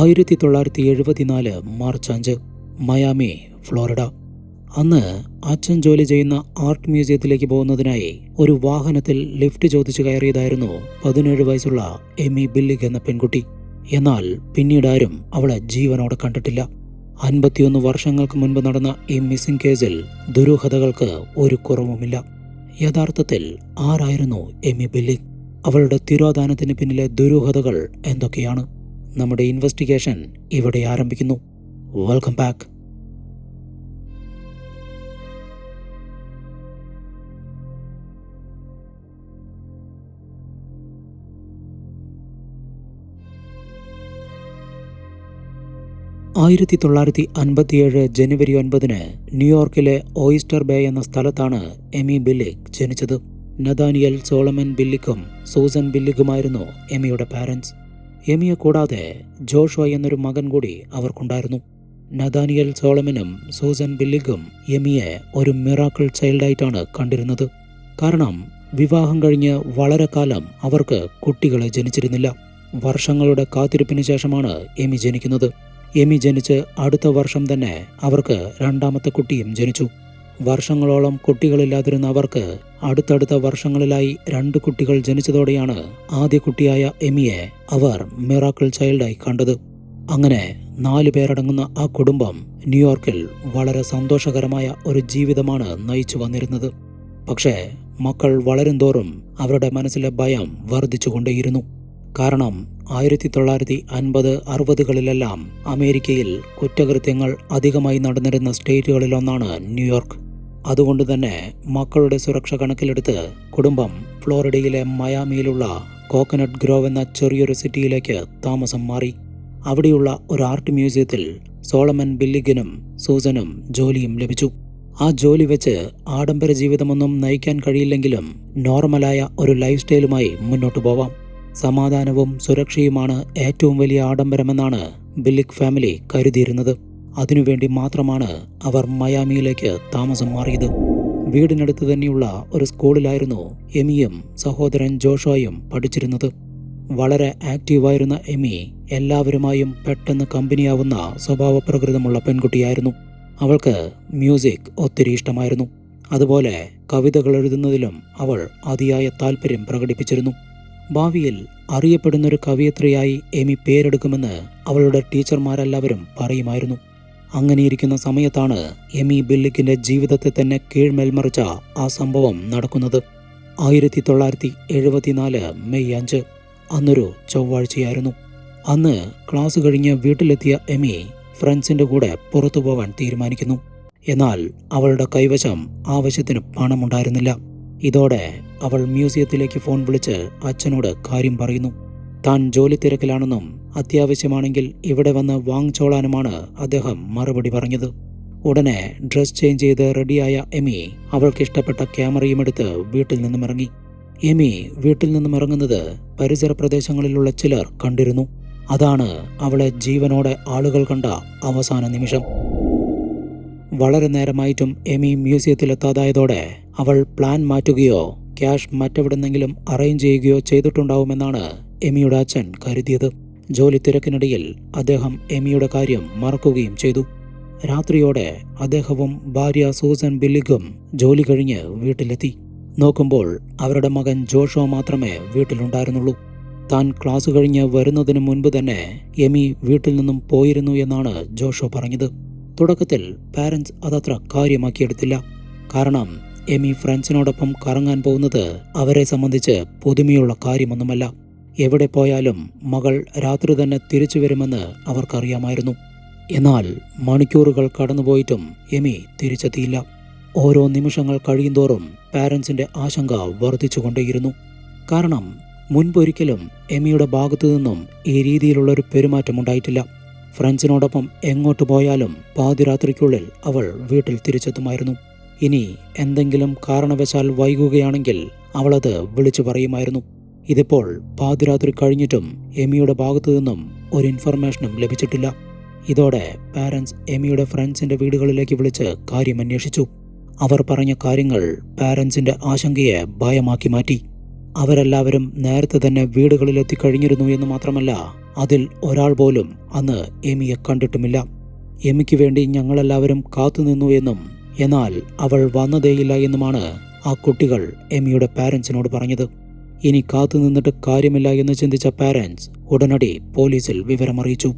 ആയിരത്തി തൊള്ളായിരത്തി എഴുപത്തിനാല് മാർച്ച് അഞ്ച് മയാമി ഫ്ലോറിഡ. അന്ന് അച്ഛൻ ജോലി ചെയ്യുന്ന ആർട്ട് മ്യൂസിയത്തിലേക്ക് പോകുന്നതിനായി ഒരു വാഹനത്തിൽ ലിഫ്റ്റ് ചോദിച്ചു കയറിയതായിരുന്നു പതിനേഴ് വയസ്സുള്ള എമി ബില്ലിഗ് എന്ന പെൺകുട്ടി. എന്നാൽ പിന്നീട് ആരും അവളെ ജീവനോടെ കണ്ടിട്ടില്ല. അൻപത്തിയൊന്ന് വർഷങ്ങൾക്ക് മുൻപ് നടന്ന ഈ മിസ്സിംഗ് കേസിൽ ദുരൂഹതകൾക്ക് ഒരു കുറവുമില്ല. യഥാർത്ഥത്തിൽ ആരായിരുന്നു എമി ബില്ലിഗ് അവളുടെ തിരോധാനത്തിന് പിന്നിലെ ദുരൂഹതകൾ എന്തൊക്കെയാണ്? നമ്മുടെ ഇൻവെസ്റ്റിഗേഷൻ ഇവിടെ ആരംഭിക്കുന്നു. വെൽക്കം ബാക്ക് ആയിരത്തി തൊള്ളായിരത്തി അൻപത്തിയേഴ് ജനുവരി ഒൻപതിന് ന്യൂയോർക്കിലെ ഓയിസ്റ്റർ ബേ എന്ന സ്ഥലത്താണ് എമി ബില്ലിക് ജനിച്ചത്. നദാനിയൽ സോളമൻ ബില്ലിക്കും സൂസൻ ബില്ലിക്കുമായിരുന്നു എമിയുടെ പാരൻസ് എമിയെ കൂടാതെ ജോഷോ എന്നൊരു മകൻ കൂടി അവർക്കുണ്ടായിരുന്നു. നദാനിയൽ സോളമനും സൂസൻ ബില്ലിഗും എമിയെ ഒരു മിറാക്കിൾ ചൈൽഡായിട്ടാണ് കണ്ടിരുന്നത്. കാരണം വിവാഹം കഴിഞ്ഞ് വളരെ കാലം അവർക്ക് കുട്ടികളെ ജനിച്ചിരുന്നില്ല. വർഷങ്ങളുടെ കാത്തിരിപ്പിന് ശേഷമാണ് എമി ജനിക്കുന്നത്. എമി ജനിച്ച് അടുത്ത വർഷം തന്നെ അവർക്ക് രണ്ടാമത്തെ കുട്ടിയും ജനിച്ചു. വർഷങ്ങളോളം കുട്ടികളില്ലാതിരുന്ന അവർക്ക് അടുത്തടുത്ത വർഷങ്ങളിലായി രണ്ട് കുട്ടികൾ ജനിച്ചതോടെയാണ് ആദ്യ കുട്ടിയായ എമിയെ അവർ മിറാക്കിൾ ചൈൽഡായി കണ്ടത്. അങ്ങനെ നാലു പേരടങ്ങുന്ന ആ കുടുംബം ന്യൂയോർക്കിൽ വളരെ സന്തോഷകരമായ ഒരു ജീവിതമാണ് നയിച്ചു വന്നിരുന്നത്. പക്ഷേ മക്കൾ വളരുംതോറും അവരുടെ മനസ്സിലെ ഭയം വർദ്ധിച്ചുകൊണ്ടേയിരുന്നു. കാരണം ആയിരത്തി തൊള്ളായിരത്തി അൻപത് അറുപതുകളിലെല്ലാം അമേരിക്കയിൽ കുറ്റകൃത്യങ്ങൾ അധികമായി നടന്നിരുന്ന സ്റ്റേറ്റുകളിലൊന്നാണ് ന്യൂയോർക്ക്. അതുകൊണ്ട് തന്നെ മക്കളുടെ സുരക്ഷ കണക്കിലെടുത്ത് കുടുംബം ഫ്ലോറിഡയിലെ മയാമിയിലുള്ള കോക്കനട്ട് ഗ്രോവ് എന്ന ചെറിയൊരു സിറ്റിയിലേക്ക് താമസം മാറി. അവിടെയുള്ള ഒരു ആർട്ട് മ്യൂസിയത്തിൽ സോളമൻ ബില്ലിഗനും സൂസനും ജോലിയും ലഭിച്ചു. ആ ജോലി വെച്ച് ആഡംബര ജീവിതമൊന്നും നയിക്കാൻ കഴിയില്ലെങ്കിലും നോർമലായ ഒരു ലൈഫ് സ്റ്റൈലുമായി മുന്നോട്ട് പോവാം. സമാധാനവും സുരക്ഷയുമാണ് ഏറ്റവും വലിയ ആഡംബരമെന്നാണ് ബില്ലിക് ഫാമിലി കരുതിയിരുന്നത്. അതിനുവേണ്ടി മാത്രമാണ് അവർ മയാമിയിലേക്ക് താമസം മാറിയത്. വീടിനടുത്ത് തന്നെയുള്ള ഒരു സ്കൂളിലായിരുന്നു എമിയും സഹോദരൻ ജോഷോയും പഠിച്ചിരുന്നത്. വളരെ ആക്റ്റീവായിരുന്ന എമി എല്ലാവരുമായും പെട്ടെന്ന് കമ്പനിയാവുന്ന സ്വഭാവ പ്രകൃതമുള്ള പെൺകുട്ടിയായിരുന്നു. അവൾക്ക് മ്യൂസിക് ഒത്തിരി ഇഷ്ടമായിരുന്നു. അതുപോലെ കവിതകൾ എഴുതുന്നതിലും അവൾ അതിയായ താല്പര്യം പ്രകടിപ്പിച്ചിരുന്നു. ഭാവിയിൽ അറിയപ്പെടുന്നൊരു കവിയത്രിയായി എമി പേരെടുക്കുമെന്ന് അവളുടെ ടീച്ചർമാരെല്ലാവരും പറയുമായിരുന്നു. അങ്ങനെയിരിക്കുന്ന സമയത്താണ് എമി ബില്ലിക്കിന്റെ ജീവിതത്തെ തന്നെ കീഴ്മേൽമറിച്ച ആ സംഭവം നടക്കുന്നത്. ആയിരത്തി തൊള്ളായിരത്തി എഴുപത്തിനാല് മെയ് അഞ്ച് അന്നൊരു ചൊവ്വാഴ്ചയായിരുന്നു. അന്ന് ക്ലാസ് കഴിഞ്ഞ് വീട്ടിലെത്തിയ എമി ഫ്രണ്ട്സിന്റെ കൂടെ പുറത്തു പോവാൻ തീരുമാനിക്കുന്നു. എന്നാൽ അവളുടെ കൈവശം ആവശ്യത്തിന് പണമുണ്ടായിരുന്നില്ല. ഇതോടെ അവൾ മ്യൂസിയത്തിലേക്ക് ഫോൺ വിളിച്ച് അച്ഛനോട് കാര്യം പറയുന്നു. താൻ ജോലി തിരക്കിലാണെന്നും അത്യാവശ്യമാണെങ്കിൽ ഇവിടെ വന്ന് വാങ്ങിച്ചോളാനുമാണ് അദ്ദേഹം മറുപടി പറഞ്ഞത്. ഉടനെ ഡ്രസ് ചേഞ്ച് ചെയ്ത് റെഡിയായ എമി അവൾക്ക് ഇഷ്ടപ്പെട്ട ക്യാമറയും എടുത്ത് വീട്ടിൽ നിന്നും ഇറങ്ങി. എമി വീട്ടിൽ നിന്നും ഇറങ്ങുന്നത് പരിസര പ്രദേശങ്ങളിലുള്ള ചിലർ കണ്ടിരുന്നു. അതാണ് അവളെ ജീവനോടെ ആളുകൾ കണ്ട അവസാന നിമിഷം. വളരെ നേരമായിട്ടും എമി മ്യൂസിയത്തിലെത്താതായതോടെ അവൾ പ്ലാൻ മാറ്റുകയോ ക്യാഷ് മറ്റെവിടെന്നെങ്കിലും അറേഞ്ച് ചെയ്യുകയോ ചെയ്തിട്ടുണ്ടാവുമെന്നാണ് എമിയുടെ അച്ഛൻ കരുതിയത്. ജോലി തിരക്കിനിടയിൽ അദ്ദേഹം എമിയുടെ കാര്യം മറക്കുകയും ചെയ്തു. രാത്രിയോടെ അദ്ദേഹവും ഭാര്യ സൂസൻ ബില്ലിഗും ജോലി കഴിഞ്ഞ് വീട്ടിലെത്തി. നോക്കുമ്പോൾ അവരുടെ മകൻ ജോഷോ മാത്രമേ വീട്ടിലുണ്ടായിരുന്നുള്ളൂ. താൻ ക്ലാസ് കഴിഞ്ഞ് വരുന്നതിന് മുൻപ് തന്നെ എമി വീട്ടിൽ നിന്നും പോയിരുന്നു എന്നാണ് ജോഷോ പറഞ്ഞത്. തുടക്കത്തിൽ പാരൻസ് അതത്ര കാര്യമാക്കിയെടുത്തില്ല. കാരണം എമി ഫ്രണ്ട്സിനോടൊപ്പം കറങ്ങാൻ പോകുന്നത് അവരെ സംബന്ധിച്ച് പുതുമയുള്ള കാര്യമൊന്നുമല്ല. എവിടെ പോയാലും മകൾ രാത്രി തന്നെ തിരിച്ചു വരുമെന്ന് അവർക്കറിയാമായിരുന്നു. എന്നാൽ മണിക്കൂറുകൾ കടന്നുപോയിട്ടും എമി തിരിച്ചെത്തിയില്ല. ഓരോ നിമിഷങ്ങൾ കഴിയുന്തോറും പാരൻസിന്റെ ആശങ്ക വർദ്ധിച്ചുകൊണ്ടേയിരുന്നു. കാരണം മുൻപൊരിക്കലും എമിയുടെ ഭാഗത്തു നിന്നും ഈ രീതിയിലുള്ളൊരു പെരുമാറ്റമുണ്ടായിട്ടില്ല. ഫ്രണ്ട്സിനോടൊപ്പം എങ്ങോട്ട് പോയാലും പാതിരാത്രിക്കുള്ളിൽ അവൾ വീട്ടിൽ തിരിച്ചെത്തുമായിരുന്നു. ഇനി എന്തെങ്കിലും കാരണവശാൽ വൈകുകയാണെങ്കിൽ അവളത് വിളിച്ചു പറയുമായിരുന്നു. ഇതിപ്പോൾ പാതിരാത്രി കഴിഞ്ഞിട്ടും എമിയുടെ ഭാഗത്തു നിന്നും ഒരു ഇൻഫർമേഷനും ലഭിച്ചിട്ടില്ല. ഇതോടെ പാരൻസ് എമിയുടെ ഫ്രണ്ട്സിന്റെ വീടുകളിലേക്ക് വിളിച്ച് കാര്യം അന്വേഷിച്ചു. അവർ പറഞ്ഞ കാര്യങ്ങൾ പാരൻസിന്റെ ആശങ്കയെ ഭയമാക്കി മാറ്റി. അവരെല്ലാവരും നേരത്തെ തന്നെ വീടുകളിലെത്തി കഴിഞ്ഞിരുന്നു എന്ന് മാത്രമല്ല അതിൽ ഒരാൾ പോലും അന്ന് എമിയെ കണ്ടിട്ടുമില്ല. എമിക്ക് വേണ്ടി ഞങ്ങളെല്ലാവരും കാത്തുനിന്നു എന്നും എന്നാൽ അവൾ വന്നതേയില്ല എന്നുമാണ് ആ കുട്ടികൾ എമിയുടെ പാരൻസിനോട് പറഞ്ഞത്. ഇനി കാത്തുനിന്നിട്ട് കാര്യമില്ല എന്ന് ചിന്തിച്ച പാരൻസ് ഉടനടി പോലീസിൽ വിവരമറിയിച്ചു.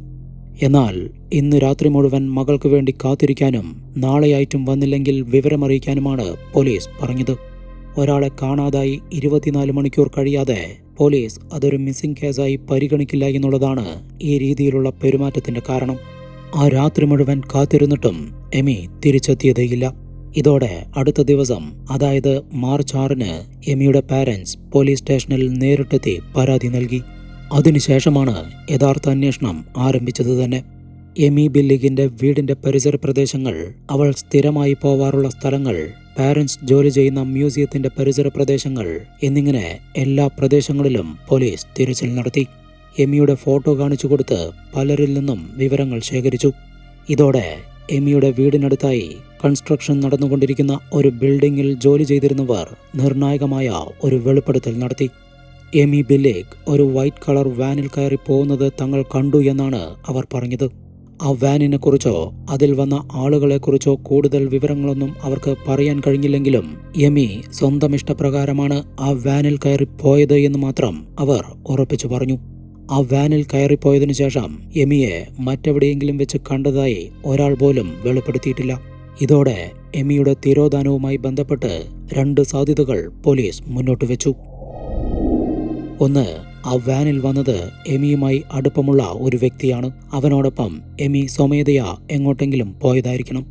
എന്നാൽ ഇന്ന് രാത്രി മുഴുവൻ മകൾക്ക് വേണ്ടി കാത്തിരിക്കാനും നാളെയായിട്ടും വന്നില്ലെങ്കിൽ വിവരമറിയിക്കാനുമാണ് പോലീസ് പറഞ്ഞത്. ഒരാളെ കാണാതായി ഇരുപത്തിനാല് മണിക്കൂർ കഴിയാതെ പോലീസ് അതൊരു മിസ്സിംഗ് കേസായി പരിഗണിക്കില്ല എന്നുള്ളതാണ് ഈ രീതിയിലുള്ള പെരുമാറ്റത്തിന്റെ കാരണം. ആ രാത്രി മുഴുവൻ കാത്തിരുന്നിട്ടും എമി തിരിച്ചെത്തിയതേയില്ല. ഇതോടെ അടുത്ത ദിവസം അതായത് മാർച്ച് ആറിന് എമിയുടെ പാരൻസ് പോലീസ് സ്റ്റേഷനിൽ നേരിട്ടെത്തി പരാതി നൽകി. അതിനുശേഷമാണ് യഥാർത്ഥ അന്വേഷണം ആരംഭിച്ചത് തന്നെ. എമി ബില്ലിഗിന്റെ വീടിന്റെ പരിസര പ്രദേശങ്ങൾ അവൾ സ്ഥിരമായി പോവാറുള്ള സ്ഥലങ്ങൾ പാരൻസ് ജോലി ചെയ്യുന്ന മ്യൂസിയത്തിന്റെ പരിസര പ്രദേശങ്ങൾ എന്നിങ്ങനെ എല്ലാ പ്രദേശങ്ങളിലും പോലീസ് തിരച്ചിൽ നടത്തി. എമിയുടെ ഫോട്ടോ കാണിച്ചു കൊടുത്ത് പലരിൽ നിന്നും വിവരങ്ങൾ ശേഖരിച്ചു. ഇതോടെ എമിയുടെ വീടിനടുത്തായി കൺസ്ട്രക്ഷൻ നടന്നുകൊണ്ടിരിക്കുന്ന ഒരു ബിൽഡിംഗിൽ ജോലി ചെയ്തിരുന്നവർ നിർണായകമായ ഒരു വെളിപ്പെടുത്തൽ നടത്തി. എമി ബില്ലേക്ക് ഒരു വൈറ്റ് കളർ വാനിൽ കയറി പോകുന്നത് തങ്ങൾ കണ്ടു എന്നാണ് അവർ പറഞ്ഞത്. ആ വാനിനെ കുറിച്ചോ അതിൽ വന്ന ആളുകളെക്കുറിച്ചോ കൂടുതൽ വിവരങ്ങളൊന്നും അവർക്ക് പറയാൻ കഴിഞ്ഞില്ലെങ്കിലും എമി സ്വന്തം ഇഷ്ടപ്രകാരമാണ് ആ വാനിൽ കയറി പോയത് എന്ന് മാത്രം അവർ ഉറപ്പിച്ചു പറഞ്ഞു. ആ വാനിൽ കയറിപ്പോയതിനു ശേഷം എമിയെ മറ്റെവിടെയെങ്കിലും വെച്ച് കണ്ടതായി ഒരാൾ പോലും വെളിപ്പെടുത്തിയിട്ടില്ല. ഇതോടെ എമിയുടെ തിരോധാനവുമായി ബന്ധപ്പെട്ട് രണ്ട് സാധ്യതകൾ പോലീസ് മുന്നോട്ട് വെച്ചു. ഒന്ന് ആ വാനിൽ വന്നത് എമിയുമായി അടുപ്പമുള്ള ഒരു വ്യക്തിയാണ്. അവനോടൊപ്പം എമി സ്വമേധയാ എങ്ങോട്ടെങ്കിലും പോയതായിരിക്കണം.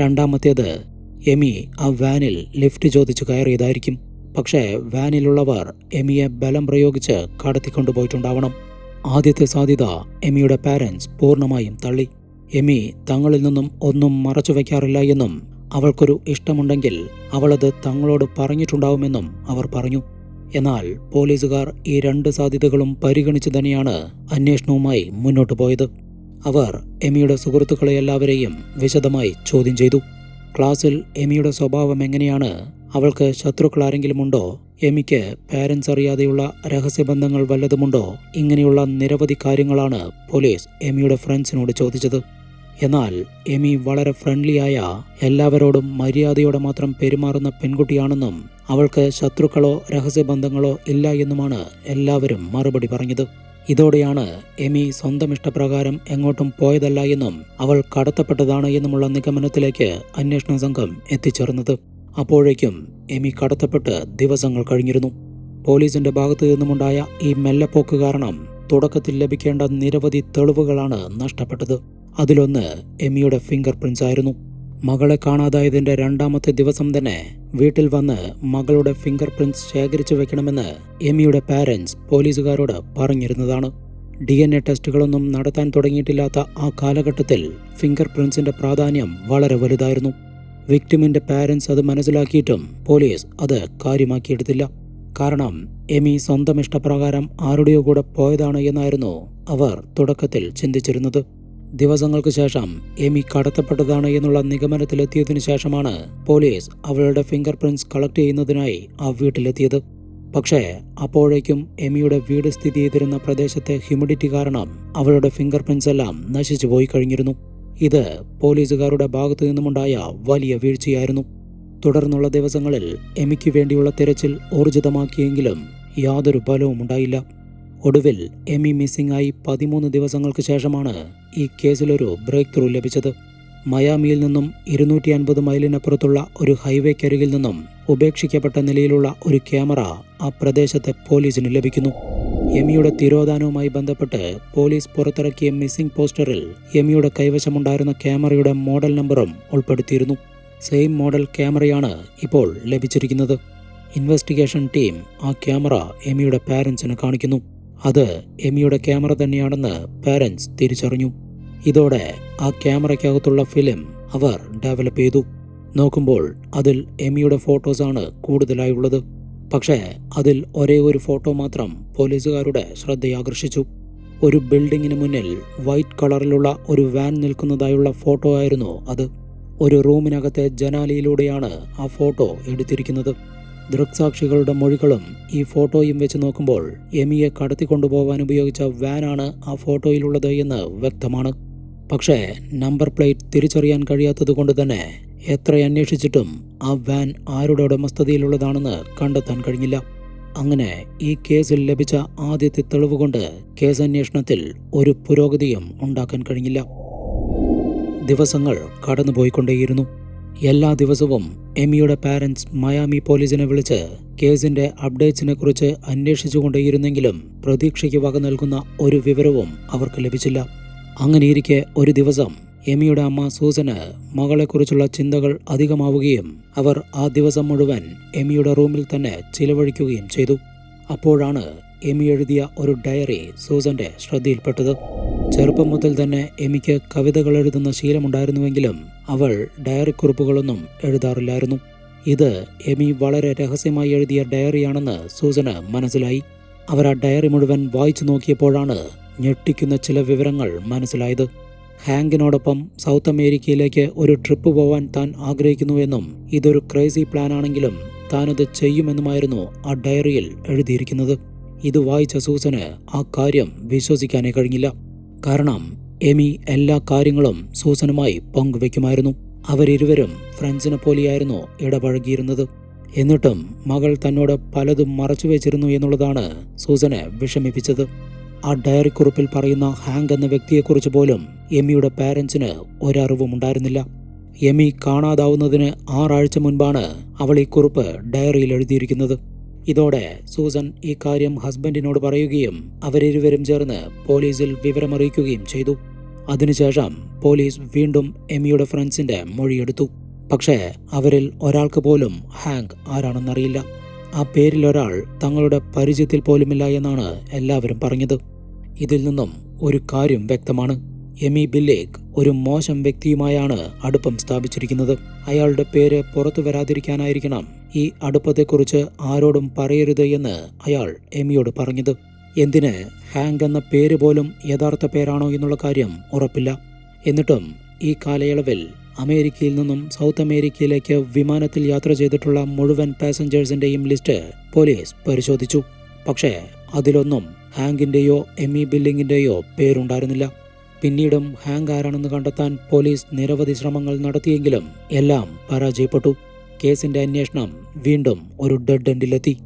രണ്ടാമത്തേത് എമി ആ വാനിൽ ലിഫ്റ്റ് ചോദിച്ചു കയറിയതായിരിക്കും. പക്ഷേ വാനിലുള്ളവർ എമിയെ ബലം പ്രയോഗിച്ച് കടത്തിക്കൊണ്ടുപോയിട്ടുണ്ടാവണം. ആദ്യത്തെ സാധ്യത എമിയുടെ പാരൻസ് പൂർണമായും തള്ളി. എമി തങ്ങളിൽ നിന്നും ഒന്നും മറച്ചു വയ്ക്കാറില്ല എന്നും അവൾക്കൊരു ഇഷ്ടമുണ്ടെങ്കിൽ അവളത് തങ്ങളോട് പറഞ്ഞിട്ടുണ്ടാവുമെന്നും അവർ പറഞ്ഞു. എന്നാൽ പോലീസുകാർ ഈ രണ്ട് സാധ്യതകളും പരിഗണിച്ച് തന്നെയാണ് അന്വേഷണവുമായി മുന്നോട്ടു പോയത്. അവർ എമിയുടെ സുഹൃത്തുക്കളെ എല്ലാവരെയും വിശദമായി ചോദ്യം ചെയ്തു. ക്ലാസ്സിൽ എമിയുടെ സ്വഭാവം എങ്ങനെയാണ്? അവൾക്ക് ശത്രുക്കൾ ആരെങ്കിലും ഉണ്ടോ? എമിക്ക് പാരൻസ് അറിയാതെയുള്ള രഹസ്യബന്ധങ്ങൾ വല്ലതുമുണ്ടോ? ഇങ്ങനെയുള്ള നിരവധി കാര്യങ്ങളാണ് പോലീസ് എമിയുടെ ഫ്രണ്ട്സിനോട് ചോദിച്ചത്. എന്നാൽ എമി വളരെ ഫ്രണ്ട്ലിയായ എല്ലാവരോടും മര്യാദയോടെ മാത്രം പെരുമാറുന്ന പെൺകുട്ടിയാണെന്നും അവൾക്ക് ശത്രുക്കളോ രഹസ്യബന്ധങ്ങളോ ഇല്ല എന്നുമാണ് എല്ലാവരും മറുപടി പറഞ്ഞത്. ഇതോടെയാണ് എമി സ്വന്തം ഇഷ്ടപ്രകാരം എങ്ങോട്ടും പോയതല്ല എന്നും അവൾ കടത്തപ്പെട്ടതാണ് എന്നുമുള്ള നിഗമനത്തിലേക്ക് അന്വേഷണ സംഘം എത്തിച്ചേർന്നത്. അപ്പോഴേക്കും എമി കടത്തപ്പെട്ട് ദിവസങ്ങൾ കഴിഞ്ഞിരുന്നു. പോലീസിന്റെ ഭാഗത്തു നിന്നുമുണ്ടായ ഈ മെല്ലപ്പോക്ക് കാരണം തുടക്കത്തിൽ ലഭിക്കേണ്ട നിരവധി തെളിവുകളാണ് നഷ്ടപ്പെട്ടത്. അതിലൊന്ന് എമിയുടെ ഫിംഗർ പ്രിന്റ്സ് ആയിരുന്നു മകളെ കാണാതായതിന്റെ രണ്ടാമത്തെ ദിവസം തന്നെ വീട്ടിൽ വന്ന് മകളുടെ ഫിംഗർ പ്രിന്റ്സ് ശേഖരിച്ചു വെക്കണമെന്ന് എമിയുടെ പാരൻസ് പോലീസുകാരോട് പറഞ്ഞിരുന്നതാണ്. ഡി എൻ എ ടെസ്റ്റുകളൊന്നും നടത്താൻ തുടങ്ങിയിട്ടില്ലാത്ത ആ കാലഘട്ടത്തിൽ ഫിംഗർ പ്രിന്റ്സിന്റെ പ്രാധാന്യം വളരെ വലുതായിരുന്നു. വിക്ടിമിന്റെ പാരൻസ് അത് മനസ്സിലാക്കിയിട്ടും പോലീസ് അത് കാര്യമാക്കിയെടുത്തില്ല. കാരണം എമി സ്വന്തം ഇഷ്ടപ്രകാരം ആരുടെയോ കൂടെ പോയതാണ് എന്നായിരുന്നു അവർ തുടക്കത്തിൽ ചിന്തിച്ചിരുന്നത്. ദിവസങ്ങൾക്ക് ശേഷം എമി കടത്തപ്പെട്ടതാണ് എന്നുള്ള നിഗമനത്തിലെത്തിയതിനു ശേഷമാണ് പോലീസ് അവളുടെ ഫിംഗർ പ്രിന്റ്സ് കളക്ട് ചെയ്യുന്നതിനായി ആ വീട്ടിലെത്തിയത്. പക്ഷേ അപ്പോഴേക്കും എമിയുടെ വീട് സ്ഥിതി ചെയ്തിരുന്ന പ്രദേശത്തെ ഹ്യൂമിഡിറ്റി കാരണം അവളുടെ ഫിംഗർ പ്രിന്റ്സ് എല്ലാം നശിച്ചു പോയി കഴിഞ്ഞിരുന്നു. ഇത് പോലീസുകാരുടെ ഭാഗത്തു നിന്നുമുണ്ടായ വലിയ വീഴ്ചയായിരുന്നു. തുടർന്നുള്ള ദിവസങ്ങളിൽ എമിക്ക് വേണ്ടിയുള്ള തിരച്ചിൽ ഊർജിതമാക്കിയെങ്കിലും യാതൊരു ഫലവും ഉണ്ടായില്ല. ഒടുവിൽ എമി മിസ്സിംഗ് ആയി പതിമൂന്ന് ദിവസങ്ങൾക്ക് ശേഷമാണ് ഈ കേസിലൊരു ബ്രേക്ക് ത്രൂ ലഭിച്ചത്. മയാമിയിൽ നിന്നും ഇരുന്നൂറ്റി അൻപത് മൈലിനപ്പുറത്തുള്ള ഒരു ഹൈവേക്കരികിൽ നിന്നും ഉപേക്ഷിക്കപ്പെട്ട നിലയിലുള്ള ഒരു ക്യാമറ ആ പ്രദേശത്തെ പോലീസിന് ലഭിക്കുന്നു. എമിയുടെ തിരോധാനവുമായി ബന്ധപ്പെട്ട് പോലീസ് പുറത്തിറക്കിയ മിസ്സിംഗ് പോസ്റ്ററിൽ എമിയുടെ കൈവശമുണ്ടായിരുന്ന ക്യാമറയുടെ മോഡൽ നമ്പറും ഉൾപ്പെടുത്തിയിരുന്നു. സെയിം മോഡൽ ക്യാമറയാണ് ഇപ്പോൾ ലഭിച്ചിരിക്കുന്നത്. ഇൻവെസ്റ്റിഗേഷൻ ടീം ആ ക്യാമറ എമിയുടെ പാരൻസിന് കാണിക്കുന്നു. അത് എമിയുടെ ക്യാമറ തന്നെയാണെന്ന് പാരൻസ് തിരിച്ചറിഞ്ഞു. ഇതോടെ ആ ക്യാമറയ്ക്കകത്തുള്ള ഫിലിം അവർ ഡെവലപ്പ് ചെയ്തു. നോക്കുമ്പോൾ അതിൽ എമിയുടെ ഫോട്ടോസാണ് കൂടുതലായുള്ളത് പക്ഷേ അതിൽ ഒരേ ഒരു ഫോട്ടോ മാത്രം പോലീസുകാരുടെ ശ്രദ്ധയാകർഷിച്ചു. ഒരു ബിൽഡിങ്ങിന് മുന്നിൽ വൈറ്റ് കളറിലുള്ള ഒരു വാൻ നിൽക്കുന്നതായുള്ള ഫോട്ടോ ആയിരുന്നു അത്. ഒരു റൂമിനകത്തെ ജനാലയിലൂടെയാണ് ആ ഫോട്ടോ എടുത്തിരിക്കുന്നത്. ദൃക്സാക്ഷികളുടെ മൊഴികളും ഈ ഫോട്ടോയും വെച്ച് നോക്കുമ്പോൾ എമിയെ കടത്തിക്കൊണ്ടുപോകാൻ ഉപയോഗിച്ച വാനാണ് ആ ഫോട്ടോയിലുള്ളത് എന്ന് വ്യക്തമാണ്. പക്ഷേ നമ്പർ പ്ലേറ്റ് തിരിച്ചറിയാൻ കഴിയാത്തതുകൊണ്ട് തന്നെ എത്ര അന്വേഷിച്ചിട്ടും ആ വാൻ ആരുടെ ഉടമസ്ഥതയിലുള്ളതാണെന്ന് കണ്ടെത്താൻ കഴിഞ്ഞില്ല. അങ്ങനെ ഈ കേസിൽ ലഭിച്ച ആദ്യത്തെ തെളിവ് കൊണ്ട് കേസ് അന്വേഷണത്തിൽ ഒരു പുരോഗതിയും ഉണ്ടാക്കാൻ കഴിഞ്ഞില്ല. ദിവസങ്ങൾ കടന്നുപോയിക്കൊണ്ടേയിരുന്നു. എല്ലാ ദിവസവും എമിയുടെ പാരൻസ് മയാമി പോലീസിനെ വിളിച്ച് കേസിന്റെ അപ്ഡേറ്റ്സിനെ കുറിച്ച് അന്വേഷിച്ചുകൊണ്ടേയിരുന്നെങ്കിലും പ്രതീക്ഷയ്ക്ക് വക നൽകുന്ന ഒരു വിവരവും അവർക്ക് ലഭിച്ചില്ല. അങ്ങനെയിരിക്കെ ഒരു ദിവസം എമിയുടെ അമ്മ സൂസന് മകളെക്കുറിച്ചുള്ള ചിന്തകൾ അധികമാവുകയും അവർ ആ ദിവസം മുഴുവൻ എമിയുടെ റൂമിൽ തന്നെ ചിലവഴിക്കുകയും ചെയ്തു. അപ്പോഴാണ് എമി എഴുതിയ ഒരു ഡയറി സൂസന്റെ ശ്രദ്ധയിൽപ്പെട്ടത്. ചെറുപ്പം മുതൽ തന്നെ എമിക്ക് കവിതകൾ എഴുതുന്ന ശീലമുണ്ടായിരുന്നുവെങ്കിലും അവൾ ഡയറി കുറിപ്പുകളൊന്നും എഴുതാറില്ലായിരുന്നു. ഇത് എമി വളരെ രഹസ്യമായി എഴുതിയ ഡയറിയാണെന്ന് സൂസന് മനസ്സിലായി. അവർ ആ ഡയറി മുഴുവൻ വായിച്ചു നോക്കിയപ്പോഴാണ് ഞെട്ടിക്കുന്ന ചില വിവരങ്ങൾ മനസ്സിലായത്. ഹാങ്കിനോടൊപ്പം സൗത്ത് അമേരിക്കയിലേക്ക് ഒരു ട്രിപ്പ് പോവാൻ താൻ ആഗ്രഹിക്കുന്നുവെന്നും ഇതൊരു ക്രേസി പ്ലാനാണെങ്കിലും താനത് ചെയ്യുമെന്നുമായിരുന്നു ആ ഡയറിയിൽ എഴുതിയിരിക്കുന്നത്. ഇത് വായിച്ച സൂസന് ആ കാര്യം വിശ്വസിക്കാനേ കഴിഞ്ഞില്ല. കാരണം എമി എല്ലാ കാര്യങ്ങളും സൂസനുമായി പങ്കുവെക്കുമായിരുന്നു. അവരിരുവരും ഫ്രണ്ട്സിനെ പോലെയായിരുന്നു ഇടപഴകിയിരുന്നത്. എന്നിട്ടും മകൾ തന്നോട് പലതും മറച്ചു വെച്ചിരുന്നു എന്നുള്ളതാണ് സൂസനെ വിഷമിപ്പിച്ചത്. ആ ഡയറി കുറിപ്പിൽ പറയുന്ന ഹാങ്ക് എന്ന വ്യക്തിയെക്കുറിച്ച് പോലും എമിയുടെ പാരൻസിന് ഒരറിവും ഉണ്ടായിരുന്നില്ല. എമി കാണാതാവുന്നതിന് ആറാഴ്ച മുൻപാണ് അവൾ ഈ കുറിപ്പ് ഡയറിയിൽ എഴുതിയിരിക്കുന്നത്. ഇതോടെ സൂസൻ ഈ കാര്യം ഹസ്ബൻഡിനോട് പറയുകയും അവരിരുവരും ചേർന്ന് പോലീസിൽ വിവരമറിയിക്കുകയും ചെയ്തു. അതിനുശേഷം പോലീസ് വീണ്ടും എമിയുടെ ഫ്രണ്ട്സിന്റെ മൊഴിയെടുത്തു പക്ഷേ അവരിൽ ഒരാൾക്ക് പോലും ഹാങ്ക് ആരാണെന്നറിയില്ല. ആ പേരിലൊരാൾ തങ്ങളുടെ പരിചയത്തിൽ പോലുമില്ല എന്നാണ് എല്ലാവരും പറഞ്ഞത്. ഇതിൽ നിന്നും ഒരു കാര്യം വ്യക്തമാണ്. എമി ബില്ലേക്ക് ഒരു മോശം വ്യക്തിയുമായാണ് അടുപ്പം സ്ഥാപിച്ചിരിക്കുന്നത്. അയാളുടെ പേര് പുറത്തു വരാതിരിക്കാനായിരിക്കണം ഈ അടുപ്പത്തെക്കുറിച്ച് ആരോടും പറയരുത് എന്ന് അയാൾ എമിയോട് പറഞ്ഞത്. എന്തിന്? ഹാങ്ക് എന്ന പേര് പോലും യഥാർത്ഥ പേരാണോ എന്നുള്ള കാര്യം ഉറപ്പില്ല. എന്നിട്ടും ഈ കാലയളവിൽ അമേരിക്കയിൽ നിന്നും സൗത്ത് അമേരിക്കയിലേക്ക് വിമാനത്തിൽ യാത്ര ചെയ്തിട്ടുള്ള മുഴുവൻ പാസഞ്ചേഴ്സിന്റെയും ലിസ്റ്റ് പോലീസ് പരിശോധിച്ചു. പക്ഷേ അതിലൊന്നും ഹാങ്കിന്റെയോ എമി ബില്ലിങ്ങിന്റെയോ പേരുണ്ടായിരുന്നില്ല. പിന്നീടും ഹാങ്ക് ആരാണെന്ന് കണ്ടെത്താൻ പോലീസ് നിരവധി ശ്രമങ്ങൾ നടത്തിയെങ്കിലും എല്ലാം പരാജയപ്പെട്ടു. കേസിന്റെ അന്വേഷണം വീണ്ടും ഒരു ഡെഡ് എൻഡിലെത്തി.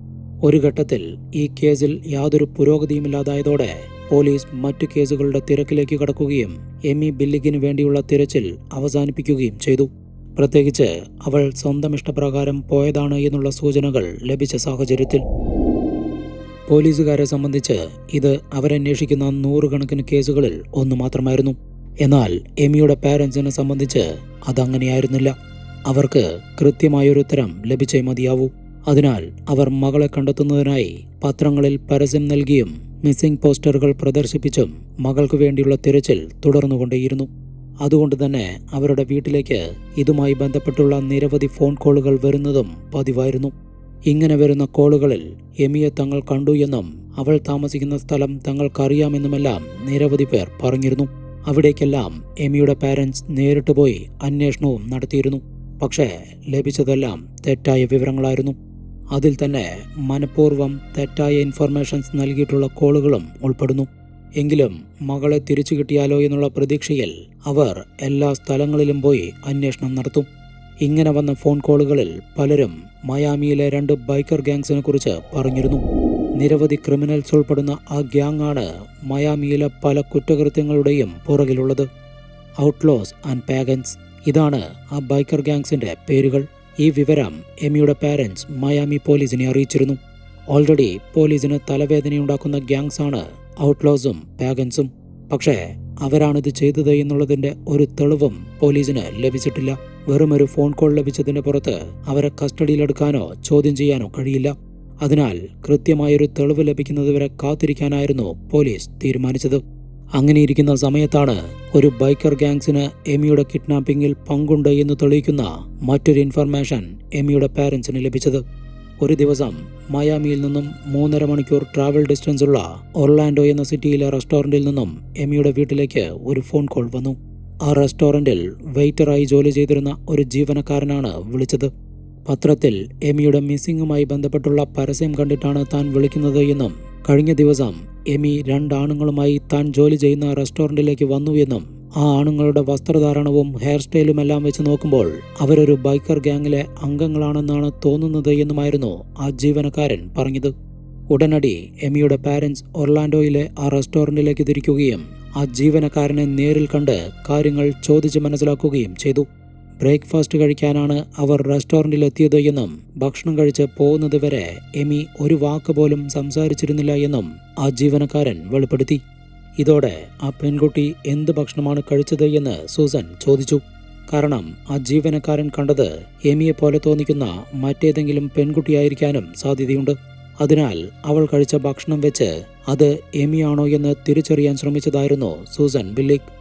ഒരു ഘട്ടത്തിൽ ഈ കേസിൽ യാതൊരു പുരോഗതിയുമില്ലാതായതോടെ പോലീസ് മറ്റു കേസുകളുടെ തിരക്കിലേക്ക് കടക്കുകയും എമി ബില്ലിഗിന് വേണ്ടിയുള്ള തിരച്ചിൽ അവസാനിപ്പിക്കുകയും ചെയ്തു. പ്രത്യേകിച്ച് അവൾ സ്വന്തം ഇഷ്ടപ്രകാരം പോയതാണ് എന്നുള്ള സൂചനകൾ ലഭിച്ച സാഹചര്യത്തിൽ. പോലീസുകാരെ സംബന്ധിച്ച് ഇത് അവരന്വേഷിക്കുന്ന നൂറുകണക്കിന് കേസുകളിൽ ഒന്ന് മാത്രമായിരുന്നു. എന്നാൽ എമിയുടെ പാരൻസിനെ സംബന്ധിച്ച് അതങ്ങനെയായിരുന്നില്ല. അവർക്ക് കൃത്യമായൊരു ഉത്തരം ലഭിച്ചേ മതിയാവൂ. അതിനാൽ അവർ മകളെ കണ്ടെത്തുന്നതിനായി പത്രങ്ങളിൽ പരസ്യം നൽകിയും മിസ്സിംഗ് പോസ്റ്ററുകൾ പ്രദർശിപ്പിച്ചും മകൾക്ക് വേണ്ടിയുള്ള തിരച്ചിൽ തുടർന്നുകൊണ്ടേയിരുന്നു. അതുകൊണ്ട് തന്നെ അവരുടെ വീട്ടിലേക്ക് ഇതുമായി ബന്ധപ്പെട്ടുള്ള നിരവധി ഫോൺ കോളുകൾ വരുന്നതും പതിവായിരുന്നു. ഇങ്ങനെ വരുന്ന കോളുകളിൽ എമിയെ തങ്ങൾ കണ്ടു എന്നും അവൾ താമസിക്കുന്ന സ്ഥലം തങ്ങൾക്കറിയാമെന്നുമെല്ലാം നിരവധി പേർ പറഞ്ഞിരുന്നു. അവിടേക്കെല്ലാം എമിയുടെ പാരൻസ് നേരിട്ട് പോയി അന്വേഷണവും നടത്തിയിരുന്നു. പക്ഷേ ലഭിച്ചതെല്ലാം തെറ്റായ വിവരങ്ങളായിരുന്നു. അതിൽ തന്നെ മനഃപൂർവം തെറ്റായ ഇൻഫർമേഷൻസ് നൽകിയിട്ടുള്ള കോളുകളും ഉൾപ്പെടുന്നു. എങ്കിലും മകളെ തിരിച്ചു കിട്ടിയാലോ എന്നുള്ള പ്രതീക്ഷയിൽ അവർ എല്ലാ സ്ഥലങ്ങളിലും പോയി അന്വേഷണം നടത്തും. ഇങ്ങനെ വന്ന ഫോൺ കോളുകളിൽ പലരും മയാമിയിലെ രണ്ട് ബൈക്കർ ഗ്യാങ്സിനെ കുറിച്ച് പറഞ്ഞിരുന്നു. നിരവധി ക്രിമിനൽസ് ഉൾപ്പെടുന്ന ആ ഗ്യാങ് ആണ് മയാമിയിലെ പല കുറ്റകൃത്യങ്ങളുടെയും പുറകിലുള്ളത്. Outlaws and Pagans. ഇതാണ് ആ ബൈക്കർ ഗ്യാങ്സിന്റെ പേരുകൾ. ഈ വിവരം എമിയുടെ പാരൻസ് മയാമി പോലീസിനെ അറിയിച്ചിരുന്നു. ഓൾറെഡി പോലീസിന് തലവേദനയുണ്ടാക്കുന്ന ഗ്യാങ്സ് ആണ് ഔട്ട്ലോസും പാഗൻസും. പക്ഷേ അവരാണിത് ചെയ്തത് എന്നുള്ളതിന്റെ ഒരു തെളിവും പോലീസിന് ലഭിച്ചിട്ടില്ല. വെറും ഒരു ഫോൺ കോൾ ലഭിച്ചതിന്റെ പുറത്ത് അവരെ കസ്റ്റഡിയിലെടുക്കാനോ ചോദ്യം ചെയ്യാനോ കഴിയില്ല. അതിനാൽ കൃത്യമായൊരു തെളിവ് ലഭിക്കുന്നതുവരെ കാത്തിരിക്കാനായിരുന്നു പോലീസ് തീരുമാനിച്ചത്. അങ്ങനെയിരിക്കുന്ന സമയത്താണ് ഒരു ബൈക്കർ ഗാങ്സിന് എമിയുടെ കിഡ്നാപ്പിംഗിൽ പങ്കുണ്ട് എന്ന് തെളിയിക്കുന്ന മറ്റൊരു ഇൻഫർമേഷൻ എമിയുടെ പാരൻസിന് ലഭിച്ചത്. ഒരു ദിവസം മയാമിയിൽ നിന്നും മൂന്നര മണിക്കൂർ ട്രാവൽ ഡിസ്റ്റൻസുള്ള ഒർലാൻഡോ എന്ന സിറ്റിയിലെ റെസ്റ്റോറന്റിൽ നിന്നും എമിയുടെ വീട്ടിലേക്ക് ഒരു ഫോൺ കോൾ വന്നു. ആ റെസ്റ്റോറന്റിൽ വെയിറ്ററായി ജോലി ചെയ്തിരുന്ന ഒരു ജീവനക്കാരനാണ് വിളിച്ചത്. പത്രത്തിൽ എമിയുടെ മിസ്സിങ്ങുമായി ബന്ധപ്പെട്ടുള്ള പരസ്യം കണ്ടിട്ടാണ് താൻ വിളിക്കുന്നത് എന്നും കഴിഞ്ഞ ദിവസം എമി രണ്ടാണുങ്ങളുമായി താൻ ജോലി ചെയ്യുന്ന റെസ്റ്റോറന്റിലേക്ക് വന്നു എന്നും ആ ആണുങ്ങളുടെ വസ്ത്രധാരണവും ഹെയർ സ്റ്റൈലും എല്ലാം വെച്ച് നോക്കുമ്പോൾ അവരൊരു ബൈക്കർ ഗ്യാങ്ങിലെ അംഗങ്ങളാണെന്നാണ് തോന്നുന്നത് എന്നുമായിരുന്നു ആ ജീവനക്കാരൻ പറഞ്ഞത്. ഉടനടി എമിയുടെ പാരൻസ് ഒർലാൻഡോയിലെ ആ റെസ്റ്റോറന്റിലേക്ക് തിരിക്കുകയും ആ ജീവനക്കാരനെ നേരിൽ കണ്ട് കാര്യങ്ങൾ ചോദിച്ച് മനസ്സിലാക്കുകയും ചെയ്തു. ബ്രേക്ക്ഫാസ്റ്റ് കഴിക്കാനാണ് അവർ റെസ്റ്റോറന്റിലെത്തിയത് എന്നും ഭക്ഷണം കഴിച്ച് പോകുന്നത് വരെ എമി ഒരു വാക്ക് പോലും സംസാരിച്ചിരുന്നില്ല എന്നും ആ ജീവനക്കാരൻ വെളിപ്പെടുത്തി. ഇതോടെ ആ പെൺകുട്ടി എന്ത് ഭക്ഷണമാണ് കഴിച്ചത് എന്ന് സൂസൻ ചോദിച്ചു. കാരണം ആ ജീവനക്കാരൻ കണ്ടത് എമിയെ പോലെ തോന്നിക്കുന്ന മറ്റേതെങ്കിലും പെൺകുട്ടിയായിരിക്കാനും സാധ്യതയുണ്ട്. അതിനാൽ അവൾ കഴിച്ച ഭക്ഷണം വെച്ച് അത് എമിയാണോ എന്ന് തിരിച്ചറിയാൻ ശ്രമിച്ചതായിരുന്നു സൂസൻ ബില്ലിക്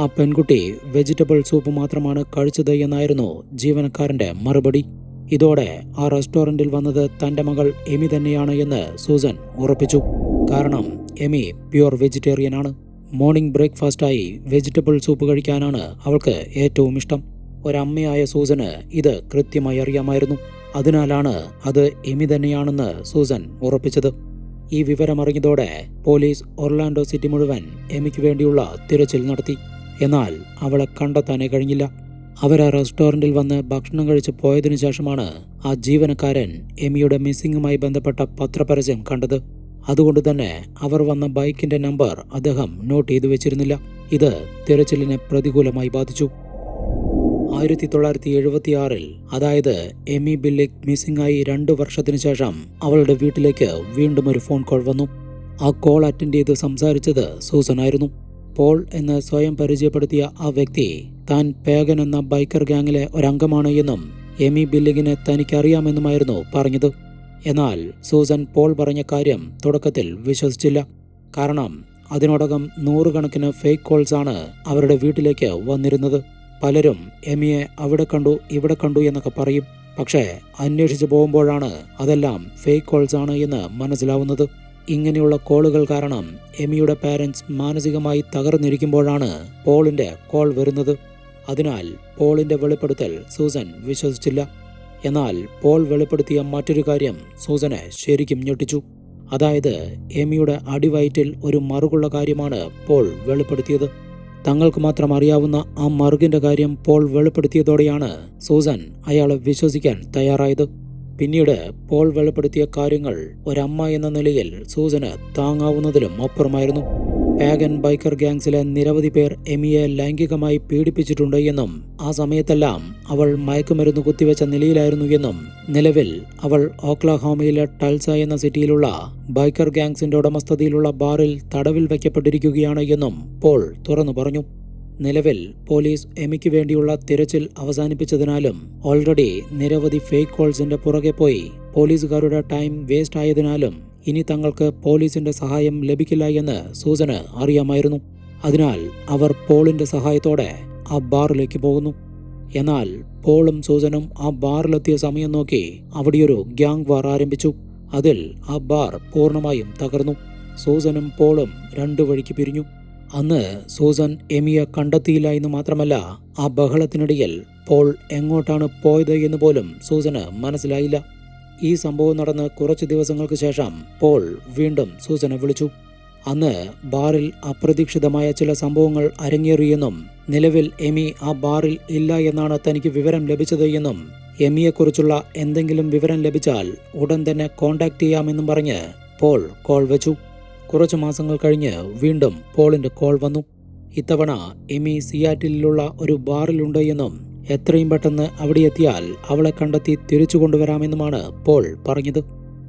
ആ പെൺകുട്ടി വെജിറ്റബിൾ സൂപ്പ് മാത്രമാണ് കഴിച്ചത് എന്നായിരുന്നു ജീവനക്കാരന്റെ മറുപടി. ഇതോടെ ആ റെസ്റ്റോറന്റിൽ വന്നത് തന്റെ മകൾ എമി തന്നെയാണ് എന്ന് സൂസൻ ഉറപ്പിച്ചു. കാരണം എമി പ്യുവർ വെജിറ്റേറിയൻ ആണ്. മോർണിംഗ് ബ്രേക്ക്ഫാസ്റ്റായി വെജിറ്റബിൾ സൂപ്പ് കഴിക്കാനാണ് അവൾക്ക് ഏറ്റവും ഇഷ്ടം. ഒരമ്മയായ സൂസന് ഇത് കൃത്യമായി അറിയാമായിരുന്നു. അതിനാലാണ് അത് എമി തന്നെയാണെന്ന് സൂസൻ ഉറപ്പിച്ചത്. ഈ വിവരമറിഞ്ഞതോടെ പോലീസ് ഒർലാൻഡോ സിറ്റി മുഴുവൻ എമിക്ക് വേണ്ടിയുള്ള തിരച്ചിൽ നടത്തി. എന്നാൽ അവളെ കണ്ടെത്താനേ കഴിഞ്ഞില്ല. അവർ ആ റെസ്റ്റോറന്റിൽ വന്ന് ഭക്ഷണം കഴിച്ച് പോയതിനു ശേഷമാണ് ആ ജീവനക്കാരൻ എമിയുടെ മിസ്സിങ്ങുമായി ബന്ധപ്പെട്ട പത്രപരസ്യം കണ്ടത്. അതുകൊണ്ട് തന്നെ അവർ വന്ന ബൈക്കിന്റെ നമ്പർ അദ്ദേഹം നോട്ട് ചെയ്തു വെച്ചിരുന്നില്ല. ഇത് തിരച്ചിലിനെ പ്രതികൂലമായി ബാധിച്ചു. ആയിരത്തി തൊള്ളായിരത്തി എഴുപത്തിയാറിൽ അതായത് എമി ബില്ലിക് മിസ്സിംഗ് ആയി രണ്ടു വർഷത്തിനു ശേഷം അവളുടെ വീട്ടിലേക്ക് വീണ്ടും ഒരു ഫോൺ കോൾ വന്നു. ആ കോൾ അറ്റൻഡ് ചെയ്ത് സംസാരിച്ചത് സൂസൻ ആയിരുന്നു. പോൾ എന്ന് സ്വയം പരിചയപ്പെടുത്തിയ ആ വ്യക്തി താൻ പേഗൻ എന്ന ബൈക്കർ ഗ്യാങ്ങിലെ ഒരംഗമാണ് എന്നും എമി ബില്ലിങ്ങിനെ തനിക്കറിയാമെന്നുമായിരുന്നു പറഞ്ഞത്. എന്നാൽ സൂസൻ പോൾ പറഞ്ഞ കാര്യം തുടക്കത്തിൽ വിശ്വസിച്ചില്ല. കാരണം അതിനോടകം നൂറുകണക്കിന് ഫേക്ക് കോൾസ് ആണ് അവരുടെ വീട്ടിലേക്ക് വന്നിരുന്നത്. പലരും എമിയെ അവിടെ കണ്ടു ഇവിടെ കണ്ടു എന്നൊക്കെ പറയും. പക്ഷേ അന്വേഷിച്ചു പോകുമ്പോഴാണ് അതെല്ലാം ഫേക്ക് കോൾസ് ആണ് എന്ന് മനസ്സിലാവുന്നത്. ഇങ്ങനെയുള്ള കോളുകൾ കാരണം എമിയുടെ പാരൻസ് മാനസികമായി തകർന്നിരിക്കുമ്പോഴാണ് പോളിന്റെ കോൾ വരുന്നത്. അതിനാൽ പോളിന്റെ വെളിപ്പെടുത്തൽ സൂസൻ വിശ്വസിച്ചില്ല. എന്നാൽ പോൾ വെളിപ്പെടുത്തിയ മറ്റൊരു കാര്യം സൂസനെ ശരിക്കും ഞെട്ടിച്ചു. അതായത് എമിയുടെ അടിവയറ്റിൽ ഒരു മറുകുള്ള കാര്യമാണ് പോൾ വെളിപ്പെടുത്തിയത്. തങ്ങൾക്ക് മാത്രം അറിയാവുന്ന ആ മറുകിന്റെ കാര്യം പോൾ വെളിപ്പെടുത്തിയതോടെയാണ് സൂസൻ അയാളെ വിശ്വസിക്കാൻ തയ്യാറായത്. പിന്നീട് പോൾ വെളിപ്പെടുത്തിയ കാര്യങ്ങൾ ഒരമ്മ എന്ന നിലയിൽ സൂസന് താങ്ങാവുന്നതിലും അപ്പുറമായിരുന്നു. പാഗൻ ബൈക്കർ ഗ്യാങ്സിലെ നിരവധി പേർ എമിയെ ലൈംഗികമായി പീഡിപ്പിച്ചിട്ടുണ്ട് എന്നും ആ സമയത്തെല്ലാം അവൾ മയക്കുമരുന്ന് കുത്തിവെച്ച നിലയിലായിരുന്നു എന്നും നിലവിൽ അവൾ ഓക്ലഹോമയിലെ ടൽസ എന്ന സിറ്റിയിലുള്ള ബൈക്കർ ഗ്യാങ്സിന്റെ ഉടമസ്ഥതയിലുള്ള ബാറിൽ തടവിൽ വയ്ക്കപ്പെട്ടിരിക്കുകയാണ് എന്നും പോൾ തുറന്നു പറഞ്ഞു. നിലവിൽ പോലീസ് എമിക്ക് വേണ്ടിയുള്ള തിരച്ചിൽ അവസാനിപ്പിച്ചതിനാലും ഓൾറെഡി നിരവധി ഫേക്ക് കോൾസിന്റെ പുറകെ പോയി പോലീസുകാരുടെ ടൈം വേസ്റ്റ് ആയതിനാലും ഇനി തങ്ങൾക്ക് പോലീസിന്റെ സഹായം ലഭിക്കില്ല എന്ന് സൂസന് അറിയാമായിരുന്നു. അതിനാൽ അവർ പോളിന്റെ സഹായത്തോടെ ആ ബാറിലേക്ക് പോകുന്നു. എന്നാൽ പോളും സൂസനും ആ ബാറിലെത്തിയ സമയം നോക്കി അവിടെയൊരു ഗ്യാങ് വാർ ആരംഭിച്ചു. അതിൽ ആ ബാർ പൂർണമായും തകർന്നു. സൂസനും പോളും രണ്ടു വഴിക്ക് പിരിഞ്ഞു. അന്ന് സൂസൻ എമിയെ കണ്ടെത്തിയില്ല എന്ന് മാത്രമല്ല ആ ബഹളത്തിനിടയിൽ പോൾ എങ്ങോട്ടാണ് പോയത് എന്ന് പോലും സൂസന് മനസ്സിലായില്ല. ഈ സംഭവം നടന്ന് കുറച്ച് ദിവസങ്ങൾക്ക് ശേഷം പോൾ വീണ്ടും സൂസനെ വിളിച്ചു. അന്ന് ബാറിൽ അപ്രതീക്ഷിതമായ ചില സംഭവങ്ങൾ അരങ്ങേറിയെന്നും നിലവിൽ എമി ആ ബാറിൽ ഇല്ല എന്നാണ് തനിക്ക് വിവരം ലഭിച്ചത് എന്നും എമിയെക്കുറിച്ചുള്ള എന്തെങ്കിലും വിവരം ലഭിച്ചാൽ ഉടൻ തന്നെ കോണ്ടാക്ട് ചെയ്യാമെന്നും പറഞ്ഞ് പോൾ കോൾ വെച്ചു. കുറച്ചു മാസങ്ങൾ കഴിഞ്ഞ് വീണ്ടും പോളിന്റെ കോൾ വന്നു. ഇത്തവണ എമി സിയാറ്റിലുള്ള ഒരു ബാറിലുണ്ട് എന്നും എത്രയും പെട്ടെന്ന് അവിടെ എത്തിയാൽ അവളെ കണ്ടെത്തി തിരിച്ചു കൊണ്ടുവരാമെന്നുമാണ് പോൾ പറഞ്ഞത്.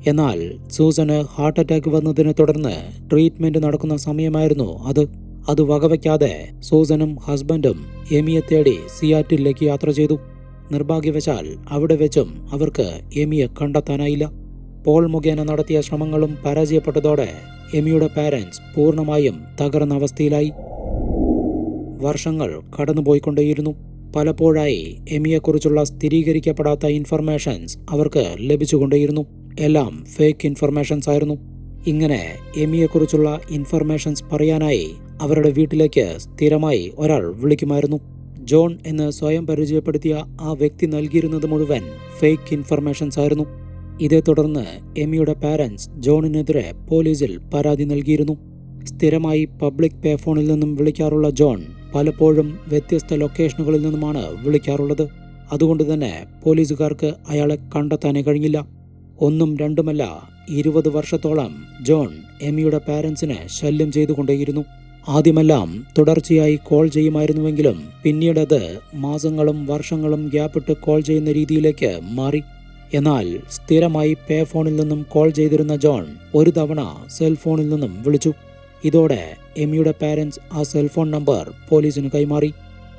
എന്നാൽ സൂസന് ഹാർട്ട് അറ്റാക്ക് വന്നതിനെ തുടർന്ന് ട്രീറ്റ്മെന്റ് നടക്കുന്ന സമയമായിരുന്നു അത്. അത് വകവയ്ക്കാതെ സൂസനും ഹസ്ബൻഡും എമിയെ തേടി സിയാറ്റിലേക്ക് യാത്ര ചെയ്തു. നിർഭാഗ്യവശാൽ അവിടെ വെച്ചും അവർക്ക് എമിയെ കണ്ടെത്താനായില്ല. പോൾ മുഖേന നടത്തിയ ശ്രമങ്ങളും പരാജയപ്പെട്ടതോടെ എമിയുടെ പാരൻസ് പൂർണമായും തകർന്ന അവസ്ഥയിലായി. വർഷങ്ങൾ കടന്നുപോയിക്കൊണ്ടേയിരുന്നു. പലപ്പോഴായി എമിയെക്കുറിച്ചുള്ള സ്ഥിരീകരിക്കപ്പെടാത്ത ഇൻഫർമേഷൻസ് അവർക്ക് ലഭിച്ചുകൊണ്ടേയിരുന്നു. എല്ലാം ഫേക്ക് ഇൻഫർമേഷൻസ് ആയിരുന്നു. ഇങ്ങനെ എമിയെക്കുറിച്ചുള്ള ഇൻഫർമേഷൻസ് പറയാനായി അവരുടെ വീട്ടിലേക്ക് സ്ഥിരമായി ഒരാൾ വിളിക്കുമായിരുന്നു. ജോൺ എന്ന് സ്വയം പരിചയപ്പെടുത്തിയ ആ വ്യക്തി നൽകിയിരുന്നത് മുഴുവൻ ഫേക്ക് ഇൻഫർമേഷൻസ് ആയിരുന്നു. ഇതേ തുടർന്ന് എമിയുടെ പാരൻസ് ജോണിനെതിരെ പോലീസിൽ പരാതി നൽകിയിരുന്നു. സ്ഥിരമായി പബ്ലിക് പേ ഫോണിൽ നിന്നും വിളിക്കാറുള്ള ജോൺ പലപ്പോഴും വ്യത്യസ്ത ലൊക്കേഷനുകളിൽ നിന്നുമാണ് വിളിക്കാറുള്ളത്. അതുകൊണ്ട് തന്നെ പോലീസുകാർക്ക് അയാളെ കണ്ടെത്താനേ കഴിഞ്ഞില്ല. ഒന്നും രണ്ടുമല്ല ഇരുപത് വർഷത്തോളം ജോൺ എമിയുടെ പാരൻസിനെ ശല്യം ചെയ്തുകൊണ്ടേയിരുന്നു. ആദ്യമെല്ലാം തുടർച്ചയായി കോൾ ചെയ്യുമായിരുന്നുവെങ്കിലും പിന്നീടത് മാസങ്ങളും വർഷങ്ങളും ഗ്യാപ്പിട്ട് കോൾ ചെയ്യുന്ന രീതിയിലേക്ക് മാറി. എന്നാൽ സ്ഥിരമായി പേ ഫോണിൽ നിന്നും കോൾ ചെയ്തിരുന്ന ജോൺ ഒരു തവണ സെൽഫോണിൽ നിന്നും വിളിച്ചു. ഇതോടെ എമിയുടെ പാരൻസ് ആ സെൽഫോൺ നമ്പർ പോലീസിന് കൈമാറി.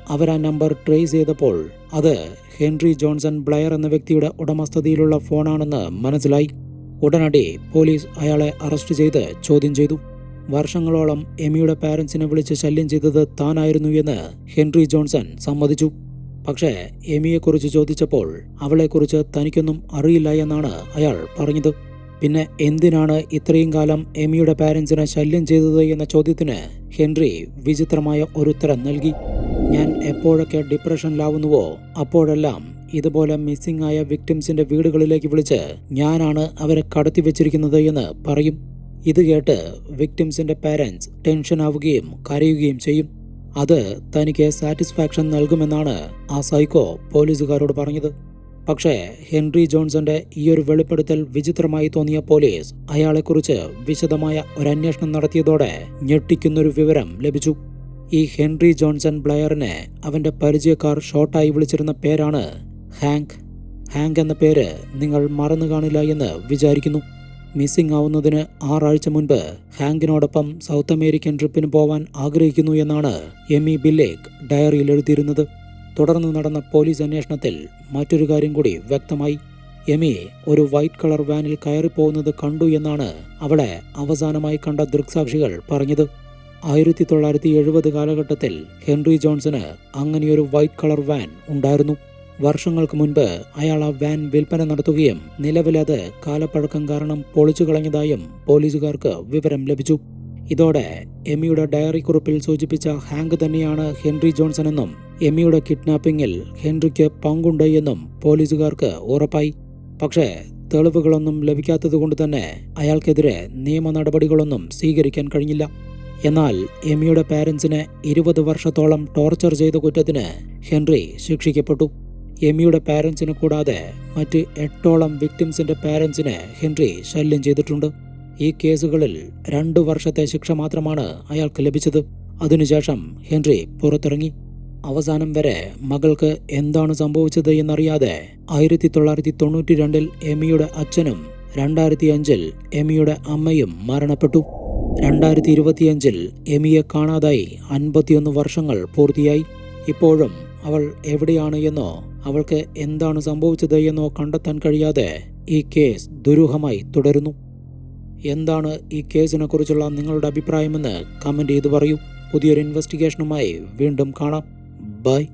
അവർ ആ നമ്പർ ട്രേസ് ചെയ്തപ്പോൾ അത് ഹെൻറി ജോൺസൺ ബ്ലയർ എന്ന വ്യക്തിയുടെ ഉടമസ്ഥതയിലുള്ള ഫോണാണെന്ന് മനസ്സിലായി. ഉടനടി പോലീസ് അയാളെ അറസ്റ്റ് ചെയ്ത് ചോദ്യം ചെയ്തു. വർഷങ്ങളോളം എമിയുടെ പാരൻസിനെ വിളിച്ച് ശല്യം ചെയ്തത് താനായിരുന്നു എന്ന് ഹെൻറി ജോൺസൺ സമ്മതിച്ചു. പക്ഷേ എമിയെക്കുറിച്ച് ചോദിച്ചപ്പോൾ അവളെക്കുറിച്ച് തനിക്കൊന്നും അറിയില്ല എന്നാണ് അയാൾ പറഞ്ഞത്. പിന്നെ എന്തിനാണ് ഇത്രയും കാലം എമിയുടെ പാരൻസിനെ ശല്യം ചെയ്തത് എന്ന ചോദ്യത്തിന് ഹെൻറി വിചിത്രമായ ഒരു ഉത്തരം നൽകി. ഞാൻ എപ്പോഴൊക്കെ ഡിപ്രഷനിലാവുന്നുവോ അപ്പോഴെല്ലാം ഇതുപോലെ മിസ്സിംഗ് ആയ വിക്ടിംസിന്റെ വീടുകളിലേക്ക് വിളിച്ച് ഞാനാണ് അവരെ കടത്തി വെച്ചിരിക്കുന്നത് എന്ന് പറയും. ഇത് കേട്ട് വിക്ടിംസിന്റെ പാരൻസ് ടെൻഷൻ ആവുകയും കരയുകയും ചെയ്യും. അത് തനിക്ക് സാറ്റിസ്ഫാക്ഷൻ നൽകുമെന്നാണ് ആ സൈക്കോ പോലീസുകാരോട് പറഞ്ഞത്. പക്ഷേ ഹെൻറി ജോൺസന്റെ ഈയൊരു വെളിപ്പെടുത്തൽ വിചിത്രമായി തോന്നിയ പോലീസ് അയാളെക്കുറിച്ച് വിശദമായ ഒരു അന്വേഷണം നടത്തിയതോടെ ഞെട്ടിക്കുന്നൊരു വിവരം ലഭിച്ചു. ഈ ഹെൻറി ജോൺസൺ ബ്ലെയറിനെ അവന്റെ പരിചയക്കാർ ഷോർട്ടായി വിളിച്ചിരുന്ന പേരാണ് ഹാങ്ക്. ഹാങ്ക് എന്ന പേര് നിങ്ങൾ മറന്നു കാണില്ല എന്ന് വിചാരിക്കുന്നു. മിസ്സിംഗ് ആവുന്നതിന് ആറാഴ്ച മുൻപ് ഹാങ്കിനോടൊപ്പം സൗത്ത് അമേരിക്കൻ ട്രിപ്പിന് പോവാൻ ആഗ്രഹിക്കുന്നു എന്നാണ് എമി ബില്ലേക്ക് ഡയറിയിൽ എഴുതിയിരുന്നത്. തുടർന്ന് നടന്ന പോലീസ് അന്വേഷണത്തിൽ മറ്റൊരു കാര്യം കൂടി വ്യക്തമായി. എമി ഒരു വൈറ്റ് കളർ വാനിൽ കയറിപ്പോകുന്നത് കണ്ടു എന്നാണ് അവളെ അവസാനമായി കണ്ട ദൃക്സാക്ഷികൾ പറഞ്ഞത്. ആയിരത്തി തൊള്ളായിരത്തി എഴുപത് കാലഘട്ടത്തിൽ ഹെൻറി ജോൺസന് അങ്ങനെയൊരു വൈറ്റ് കളർ വാൻ ഉണ്ടായിരുന്നു. വർഷങ്ങൾക്ക് മുൻപ് അയാൾ ആ വാൻ വിൽപ്പന നടത്തുകയും നിലവിലത് കാലപ്പഴക്കം കാരണം പൊളിച്ചു കളഞ്ഞതായും പോലീസുകാർക്ക് വിവരം ലഭിച്ചു. ഇതോടെ എമിയുടെ ഡയറി കുറിപ്പിൽ സൂചിപ്പിച്ച ഹാങ്ക് തന്നെയാണ് ഹെൻറി ജോൺസൺ എന്നും എമിയുടെ കിഡ്നാപ്പിംഗിൽ ഹെൻറിക്ക് പങ്കുണ്ട് എന്നും പോലീസുകാർക്ക് ഉറപ്പായി. പക്ഷേ തെളിവുകളൊന്നും ലഭിക്കാത്തതുകൊണ്ട് തന്നെ അയാൾക്കെതിരെ നിയമ നടപടികളൊന്നും സ്വീകരിക്കാൻ കഴിഞ്ഞില്ല. എന്നാൽ എമിയുടെ പാരൻസിനെ ഇരുപത് വർഷത്തോളം ടോർച്ചർ ചെയ്ത കുറ്റത്തിന് ഹെൻറി ശിക്ഷിക്കപ്പെട്ടു. എമിയുടെ പാരൻസിനെ കൂടാതെ മറ്റ് എട്ടോളം വിക്ടിംസിന്റെ പാരൻസിനെ ഹെൻറി ശല്യം ചെയ്തിട്ടുണ്ട്. ഈ കേസുകളിൽ രണ്ടു വർഷത്തെ ശിക്ഷ മാത്രമാണ് അയാൾക്ക് ലഭിച്ചത്. അതിനുശേഷം ഹെൻറി പുറത്തിറങ്ങി. അവസാനം വരെ മകൾക്ക് എന്താണ് സംഭവിച്ചത് എന്നറിയാതെ ആയിരത്തി തൊള്ളായിരത്തി തൊണ്ണൂറ്റി രണ്ടിൽ എമിയുടെ അച്ഛനും രണ്ടായിരത്തി അഞ്ചിൽ എമിയുടെ അമ്മയും മരണപ്പെട്ടു. രണ്ടായിരത്തി ഇരുപത്തിയഞ്ചിൽ എമിയെ കാണാതായി അൻപത്തിയൊന്ന് വർഷങ്ങൾ പൂർത്തിയായി. ഇപ്പോഴും അവൾ എവിടെയാണ് എന്നോ അവൾക്ക് എന്താണ് സംഭവിച്ചത് എന്നോ കണ്ടെത്താൻ കഴിയാതെ ഈ കേസ് ദുരൂഹമായി തുടരുന്നു. എന്താണ് ഈ കേസിനെ കുറിച്ചുള്ള നിങ്ങളുടെ അഭിപ്രായമെന്ന് കമന്റ് ചെയ്ത് പറയൂ. പുതിയൊരു ഇൻവെസ്റ്റിഗേഷനുമായി വീണ്ടും കാണാം. ബൈ.